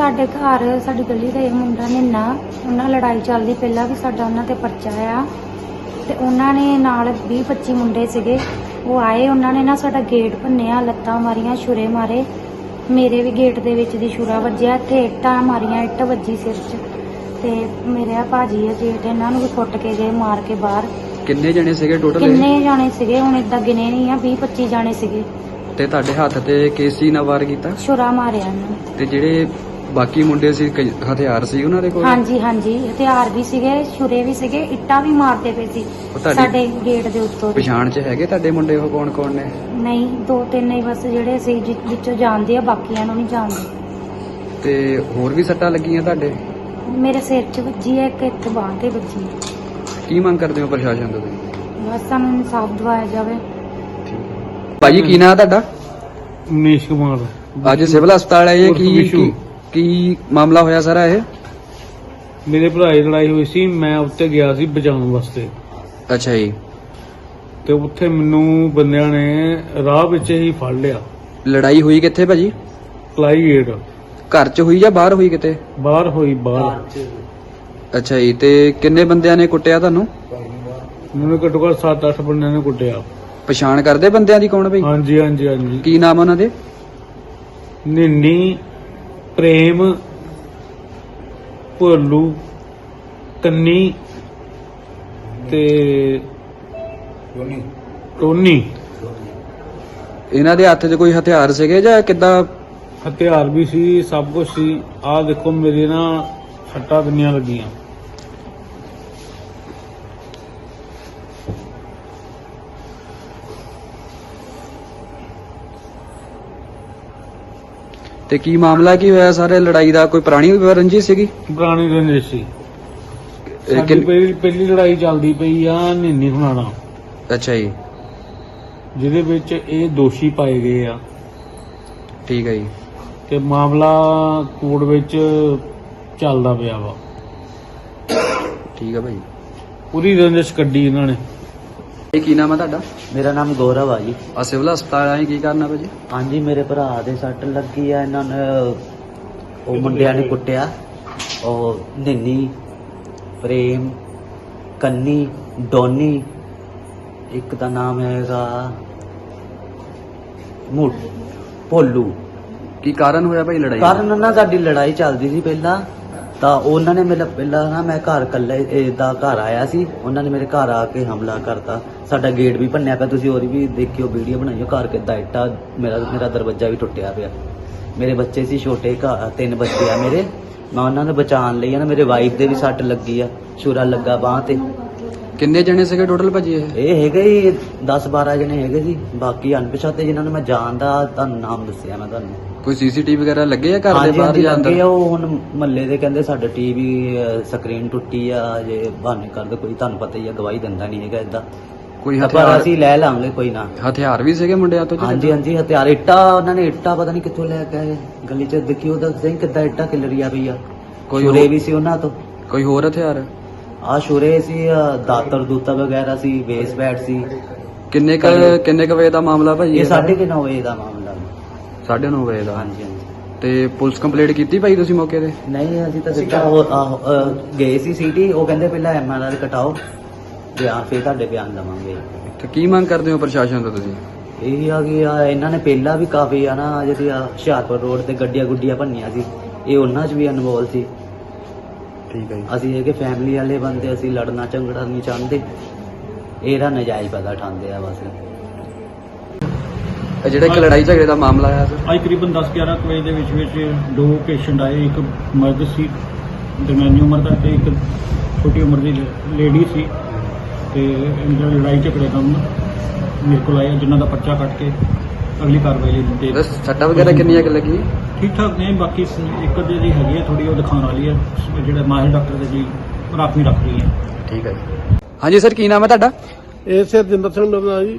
ਸਾਡੇ ਘਰ ਸਾਡੀ ਗਲੀ ਦਾ ਇਹ ਮੁੰਡਾ ਨਿੰਨਾ ਉਹਨਾਂ ਲੜਾਈ ਚੱਲਦੀ ਪਹਿਲਾਂ ਵੀ ਸਾਡਾ ਉਹਨਾਂ ਤੇ ਪਰਚਾ ਆ। ਤੇ ਉਹਨਾਂ ਨੇ ਨਾਲ 20 25 ਮੁੰਡੇ ਸੀਗੇ। ਉਹ ਆਏ ਉਹਨਾਂ ਨੇ ਨਾ ਸਾਡਾ ਗੇਟ ਭੰਨਿਆ ਲੱਤਾਂ ਮਾਰੀਆਂ ਛੁਰੇ ਮਾਰੇ। ਮੇਰੇ ਵੀ ਗੇਟ ਦੇ ਵਿੱਚ ਦੀ ਛੁਰਾ ਵੱਜਿਆ ਤੇ ਇੱਟਾਂ ਮਾਰੀਆਂ ਇੱਟ ਵੱਜੀ ਸਿਰ 'ਚ। ਤੇ ਮੇਰੇ ਆ ਭਾਜੀ ਆ ਜੇਠ ਇਹਨਾਂ ਨੂੰ ਵੀ ਕੁੱਟ ਕੇ ਗਏ ਮਾਰ ਕੇ ਬਾਹਰ। ਕਿੰਨੇ ਜਣੇ ਸੀਗੇ ਟੋਟਲ ਕਿੰਨੇ ਜਾਣੇ ਸੀਗੇ ਹੁਣ ਇਦਾਂ ਗਿਣੇ ਨਹੀਂ ਆ 20 25 ਜਾਣੇ ਸੀਗੇ। ਤੇ ਤੁਹਾਡੇ ਹੱਥ ਤੇ ਕਿਸ ਨਾਲ ਵਾਰ ਕੀਤਾ? ਛੁਰਾ ਮਾਰਿਆ ਇਹਨਾਂ ਨੇ। ਤੇ ਜਿਹੜੇ ਬਾਕੀ ਮੁੰਡੇ ਸੀ ਕਈ ਹਥਿਆਰ ਸੀ ਉਹਨਾਂ ਦੇ ਕੋਲ? ਹਾਂਜੀ ਹਾਂਜੀ ਹਥਿਆਰ ਵੀ ਸੀਗੇ ਛੁਰੇ ਵੀ ਸੀਗੇ ਇੱਟਾਂ ਵੀ ਮਾਰਦੇ ਪਏ ਸੀ ਉਹ ਤੁਹਾਡੀ ਸਾਡੇ ਗੇਟ ਦੇ ਉੱਤੋਂ ਦੀ। ਪਛਾਣ ਚ ਹੈਗੇ ਤੁਹਾਡੇ ਮੁੰਡੇ ਉਹ ਕੌਣ ਕੌਣ ਨੇ? ਨਹੀਂ ਦੋ ਤਿੰਨ ਹੀ ਬਸ ਜਿਹੜੇ ਸੀ ਜਿ- ਵਿੱਚੋਂ ਜਾਣਦੇ ਆ ਬਾਕੀਆਂ ਨੂੰ ਨਹੀਂ ਜਾਣਦੇ। ਤੇ ਹੋਰ ਵੀ ਸੱਟਾਂ ਲੱਗੀਆਂ ਤੁਹਾਡੇ? ਮੇਰੇ ਸਿਰ 'ਚ ਵੱਜੀ ਹੈ ਇੱਕ ਇੱਥੇ ਬਾਂਹ ਤੇ ਵੱਜੀ। ਹੈ। ਕੀ ਮੰਗ ਕਰਦੇ ਹੋ ਪ੍ਰਸ਼ਾਸਨ ਤੋਂ ਤੁਸੀਂ? ਬਸ ਸਾਨੂੰ ਇਨਸਾਫ ਦਿਵਾਇਆ ਜਾਵੇ। ਭਾਜੀ ਕੀ ਨਾਂ ਤੁਹਾਡਾ? ਮਨੀਸ਼ ਕੁਮਾਰ। ਅੱਜ ਸਿਵਲ ਹਸਪਤਾਲ ਆਏ ਕੀ ਵਿਸ਼ੂ। ਕੀ- ਕੀ ਮਾਮਲਾ ਹੋਇਆ ਸਾਰਾ ਇਹ? ਮੇਰੇ ਭਰਾ ਦੀ ਲੜਾਈ ਹੋਈ ਸੀ ਮੈਂ ਉੱਤੇ ਗਿਆ ਸੀ ਬਚਾਉਣ ਵਾਸਤੇ। ਅੱਛਾ ਜੀ। ਤੇ ਉੱਥੇ ਮੈਨੂੰ ਬੰਦਿਆਂ ਨੇ ਰਾਹ ਵਿੱਚ ਹੀ ਫੜ ਲਿਆ। ਲੜਾਈ ਹੋਈ ਕਿੱਥੇ ਭਾਜੀ? ਕਲਾਈ ਗੇਟ ਘਰ 'ਚ ਹੋਈ ਜਾਂ ਬਾਹਰ ਹੋਈ ਕਿਤੇ? ਬਾਹਰ ਹੋਈ ਬਾਹਰ। ਅੱਛਾ ਜੀ ਤੇ ਕਿੰਨੇ ਬੰਦਿਆਂ ਨੇ ਕੁੱਟਿਆ ਤੁਹਾਨੂੰ? ਮੈਨੂੰ ਘੱਟੋ ਘੱਟ 7-8 ਬੰਦਿਆਂ ਨੇ ਕੁੱਟਿਆ। ਪਛਾਣ ਕਰਦੇ ਬੰਦਿਆਂ ਦੀ ਕੌਣ ਬਈ ਹਾਂਜੀ ਹਾਂਜੀ ਹਾਂਜੀ। ਕੀ ਨਾਮ ਉਹਨਾਂ ਦੇ? ਨਿੰਨੀ ਪ੍ਰੇਮ ਭੋਲੂ ਕੰਨੀ ਤੇ ਟੋਨੀ ਇਹਨਾਂ ਦੇ ਹੱਥ 'ਚ ਕੋਈ ਹਥਿਆਰ ਸੀਗੇ ਜਾਂ ਕਿੱਦਾਂ? ਹਥਿਆਰ ਵੀ ਸੀ ਸਭ ਕੁਝ ਸੀ। ਆਹ ਦੇਖੋ ਮੇਰੇ ਨਾ ਸੱਟਾਂ ਕਿੰਨੀਆਂ ਲੱਗੀਆਂ। ਤੇ ਕੀ ਮਾਮਲਾ ਕੀ ਹੋਇਆ? ਸਾਰੇ ਲੜਾਈ ਦਾ ਕੋਈ ਪੁਰਾਣੀ ਰੰਜੀ ਸੀਗੀ? ਪੁਰਾਣੀ ਰੰਜਿਸ਼ ਸੀ। ਇਹ ਸਾਡੀ ਕਿੰਨ- ਪਹਿਲੀ ਪਹਿਲੀ ਲੜਾਈ ਚੱਲਦੀ ਪਈ ਆ ਨਿੰਨੀ ਹੁਣਾਣਾ। ਅੱਛਾ ਜੀ। ਜਿਹਦੇ ਵਿੱਚ ਇਹ ਦੋਸ਼ੀ ਪਾਏ ਗਏ ਆ। ਠੀਕ ਹੈ ਜੀ। ਤੇ ਮਾਮਲਾ ਕੋਰਟ ਵਿੱਚ ਚੱਲਦਾ ਪਿਆ ਵਾ। ਠੀਕ ਹੈ ਭਾਈ। ਪੂਰੀ ਰੰਜਿਸ਼ ਕੱਢੀ ਇਹਨਾਂ ਨੇ। ਇਹ ਕੀ ਨਾਮ ਹੈ ਤੁਹਾਡਾ? ਮੇਰਾ ਨਾਮ ਗੌਰਵ ਆ ਜੀ। ਆ ਸਿਵਲ ਹਸਪਤਾਲ ਆਏ ਕੀ ਕਰਨਾ ਭਾਜੀ? ਹਾਂਜੀ ਮੇਰੇ ਭਰਾ ਦੇ ਸੱਟ ਲੱਗੀ ਆ ਇਹਨਾਂ ਨੇ ਉਹ ਮੁੰਡਿਆਂ ਨੇ ਕੁੱਟਿਆ। ਉਹ ਨਿੰਨੀ ਪ੍ਰੇਮ ਕੰਨੀ ਡੋਨੀ ਇੱਕ ਦਾ ਨਾਮ ਹੈਗਾ ਮੁੱਢ ਭੋਲੂ। ਕੀ ਕਾਰਨ ਹੋਇਆ ਭਾਈ ਲੜਾਈ ਦਾ? ਕਾਰਨ ਨਾ ਸਾਡੀ ਲੜਾਈ ਚੱਲਦੀ ਸੀ ਪਹਿਲਾਂ। ਤਾਂ ਉਹਨਾਂ ਨੇ ਮੇਰਾ ਪਹਿਲਾਂ ਨਾ ਮੈਂ ਘਰ ਇਕੱਲੇ ਦਾ ਘਰ ਆਇਆ ਸੀ। ਉਹਨਾਂ ਨੇ ਮੇਰੇ ਘਰ ਆ ਕੇ ਹਮਲਾ ਕਰਤਾ। ਸਾਡਾ ਗੇਟ ਵੀ ਭੰਨਿਆ ਪਿਆ। ਤੁਸੀਂ ਹੋਰ ਵੀ ਦੇਖਿਓ ਵੀਡੀਓ ਬਣਾਈਓ। ਘਰ ਕਿੱਦਾਂ ਇੱਟਾ, ਮੇਰਾ ਮੇਰਾ ਦਰਵਾਜ਼ਾ ਵੀ ਟੁੱਟਿਆ ਪਿਆ। ਮੇਰੇ ਬੱਚੇ ਸੀ ਛੋਟੇ ਘਰ ਤਿੰਨ ਬੱਚੇ ਆ ਮੇਰੇ। ਮੈਂ ਉਹਨਾਂ ਨੂੰ ਬਚਾਉਣ ਲਈ ਆ ਨਾ, ਮੇਰੇ ਵਾਈਫ ਦੇ ਵੀ ਸੱਟ ਲੱਗੀ ਆ। ਛੁਰਾ ਲੱਗਾ ਬਾਹ ਤੇ। ਕਿੰਨੇ ਜਣੇ ਸੀਗੇ ਟੋਟਲ ਭਾਜੀ ਇਹ? ਇਹ ਹੈਗੇ ਹੀ 10 12 ਜਣੇ ਹੈਗੇ ਸੀ। ਬਾਕੀ ਅਣਪਛਾਤੇ ਜਿਨ੍ਹਾਂ ਨੂੰ ਮੈਂ ਜਾਣਦਾ ਤੁਹਾਨੂੰ ਨਾਮ ਦੱਸਿਆ ਮੈਂ ਤੁਹਾਨੂੰ। ਕੋਈ ਸੀਸੀਟੀਵੀ ਵਗੈਰਾ ਲੱਗੇ ਆ ਘਰ ਦੇ ਬਾਹਰ ਜਾਂ ਅੰਦਰ? ਲੱਗੇ ਆ, ਉਹ ਹੁਣ ਮਹੱਲੇ ਦੇ ਕਹਿੰਦੇ ਸਾਡਾ ਟੀਵੀ ਸਕਰੀਨ ਟੁੱਟੀ ਆ ਜੇ ਬਹਾਨੇ ਕਰਦੇ ਕੋਈ ਤੁਹਾਨੂੰ ਪਤਾ ਹੀ ਆ ਗਵਾਹੀ ਦਿੰਦਾ ਨਹੀਂ ਹੈਗਾ ਇਦਾਂ ਕੋਈ ਪਰ ਹਥਿਆਰ? ਅਸੀਂ ਲੈ ਲਾਂਗੇ ਕੋਈ ਨਾ। ਹਥਿਆਰ ਵੀ ਸੀਗੇ ਮੁੰਡਿਆਂ ਤੋਂ? ਹਾਂਜੀ ਹਾਂਜੀ ਹਥਿਆਰ। ਇੱਟਾ ਉਹਨਾਂ ਨੇ ਇੱਟਾ ਪਤਾ ਨਹੀਂ ਕਿੱਥੋਂ ਲੈ ਕੇ ਆਏ। ਗਲੀ 'ਚ ਦੇਖਿਓ ਤਾਂ ਸਹੀ ਕਿੱਦਾਂ ਇੱਟਾ ਕਿਲਰੀਆ ਪਈ ਆ ਕੋਈ ਛੁਰੇ ਹੋਰ- ਵੀ ਸੀ ਉਹਨਾਂ ਤੋਂ। ਕੋਈ ਹੋਰ ਹਥਿਆਰ? ਆ ਛੁਰੇ ਸੀ ਆਹ ਦਾਤਰ ਦੂਤਾ ਵਗੈਰਾ ਸੀ ਬੇਸ ਬੈਟ ਸੀ। ਕਿੰਨੇ ਕ ਕਿੰਨੇ ਕ ਵਜੇ ਦਾ ਮਾਮਲਾ ਭਾਜੀ ਇਹ? ਸਾਢੇ ਕੁ ਨੌ ਵਜੇ ਦਾ ਮਾਮਲਾ। ਸਾਢੇ ਨੌ ਵਜੇ ਦਾ? ਹਾਂਜੀ ਹਾਂਜੀ। ਤੇ ਪੁਲਿਸ ਕੰਪਲੇਂਟ ਕੀਤੀ ਭਾਈ ਤੁਸੀਂ ਮੌਕੇ ਤੇ? ਨਹੀਂ ਅਸੀਂ ਤਾਂ ਸਿੱਧਾ ਉਹ ਆਹੋ, ਅਹ, ਗਏ ਸੀ ਸਿਟੀ ਉਹ ਕਹਿੰਦੇ ਪਹਿਲਾਂ ਐਮਆਰਆਰ ਕਟਾਓ ਬਿਆਨ ਫੇਰ ਤੁਹਾਡੇ ਬਿਆਨ ਲਵਾਂਗੇ ਤੇ ਕੀ ਮੰਗ ਕਰਦੇ ਹੋ ਪ੍ਰਸ਼ਾਸਨ ਤੋਂ ਤੁਸੀਂ? ਇਹ ਆ ਕਿ ਆ ਇਹਨਾਂ ਨੇ ਪਹਿਲਾਂ ਵੀ ਕਾਫੀ ਆ ਨਾ ਜਿਹੜੀ ਆ ਹੁਸ਼ਿਆਰਪੁਰ ਰੋਡ ਤੇ ਗੱਡੀਆਂ ਗੁੱਡੀਆਂ ਭੰਨੀਆਂ ਸੀ ਇਹ ਉਹਨਾਂ 'ਚ ਵੀ ਇਨਵੋਲ ਸੀ। ਠੀਕ ਹੈ ਜੀ। ਅਸੀਂ ਇਹ ਕਿ ਫੈਮਿਲੀ ਵਾਲੇ ਬੰਦੇ ਅਸੀਂ ਲੜਨਾ ਝਗੜਨਾ ਨਹੀਂ ਚਾਹੁੰਦੇ। ਇਹਦਾ ਨਜਾਇਜ਼ ਪਤਾ ਠਾਉਂਦੇ ਆ ਬਸ। ਇਹ ਜਿਹੜਾ ਇੱਕ ਲੜਾਈ ਝਗੜੇ ਦਾ ਮਾਮਲਾ ਆਇਆ ਸਰ? ਅੱਜ ਕਰੀਬਨ 10-11 ਕੁ ਵਜੇ ਦੇ ਵਿੱਚ ਵਿੱਚ ਦੋ ਪੇਸ਼ੈਂਟ ਆਏ ਇੱਕ ਮਰਦ ਸੀ ਦਰਮਿਆਨੀ ਉਮਰ ਦਾ ਤੇ ਇੱਕ ਛੋਟੀ ਉਮਰ ਦੀ ਲੇਡੀ ਸੀ। ਤੇ ਇਹਨਾਂ ਦੀ ਲੜਾਈ ਝਗੜੇ ਦਾ ਮੇਰੇ ਕੋਲ ਆਏ ਜਿਨ੍ਹਾਂ ਦਾ ਪਰਚਾ ਕੱਟ ਕੇ ਅਗਲੀ ਕਾਰਵਾਈ ਲਈ ਦਿੱਤੇ। ਬਸ ਸੱਟਾਂ ਵਗੈਰਾ ਕਿੰਨੀਆਂ ਕੁ ਲੱਗੀ ਠੀਕ ਠਾਕ ਨੇ ਬਾਕੀ ਸ- ਇੱਕ ਅੱਧੇ ਦੀ ਹੈਗੀ ਹੈ ਥੋੜੀ ਉਹ ਦਿਖਾਉਣ ਵਾਲੀ ਹੈ ਜਿਹੜਾ ਮਾਹਿਰ ਡਾਕਟਰ ਦੇ ਜੀ ਰਾਖਵੀਂ ਰੱਖ ਰਹੀ ਹੈ ਠੀਕ ਹੈ ਜੀ। ਹਾਂਜੀ ਸਰ ਕੀ ਨਾਮ ਹੈ ਤੁਹਾਡਾ? ਇਹ ਸਰਜਿੰਦਰ ਸਿੰਘ ਮੇਰਾ ਨਾਂ ਜੀ।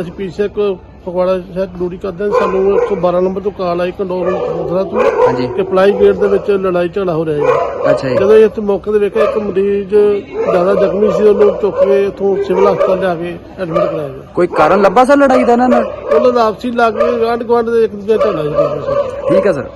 ਅਸੀਂ ਪੀਸੇ ਕੋ ਫਗਵਾੜਾ ਸ਼ਹਿਰ ਡਿਊਟੀ ਕਰਦੇ ਸਾਨੂੰ 112 ਨੰਬਰ ਤੋਂ ਕਾਲ ਆਈ ਕੰਡੋਰ ਕਪੂਰਥਲਾ ਤੋਂ ਹਾਂਜੀ। ਕਿ ਪਲਾਈ ਗੇਟ ਦੇ ਵਿੱਚ ਲੜਾਈ ਝਗੜਾ ਹੋ ਰਿਹਾ ਹੈ ਅੱਛਾ ਜੀ। ਜਦੋਂ ਇਹ ਇੱਥੇ ਮੌਕੇ ਤੇ ਵੇਖਿਆ ਇੱਕ ਮਰੀਜ਼ ਜ਼ਿਆਦਾ ਜ਼ਖਮੀ ਸੀ ਉਹਨੂੰ ਚੁੱਕ ਕੇ ਇੱਥੋਂ ਸਿਵਲ ਹਸਪਤਾਲ ਲਿਆ ਕੇ ਐਡਮਿਟ ਕਰਾਇਆ ਗਿਆ। ਕੋਈ ਕਾਰਨ ਲੱਭਾ ਸਰ ਲੜਾਈ ਦਾ ਇਹਨਾਂ ਨਾਲ? ਉਹਨਾਂ ਦਾ ਆਪਸੀ ਲੱਗ ਕੇ ਗਾਂਢ ਗੁਆਂਢ ਦੇ ਇੱਕ ਦੂਜੇ ਝਗੜਾ ਸੀ ਠੀਕ ਹੈ ਸਰ।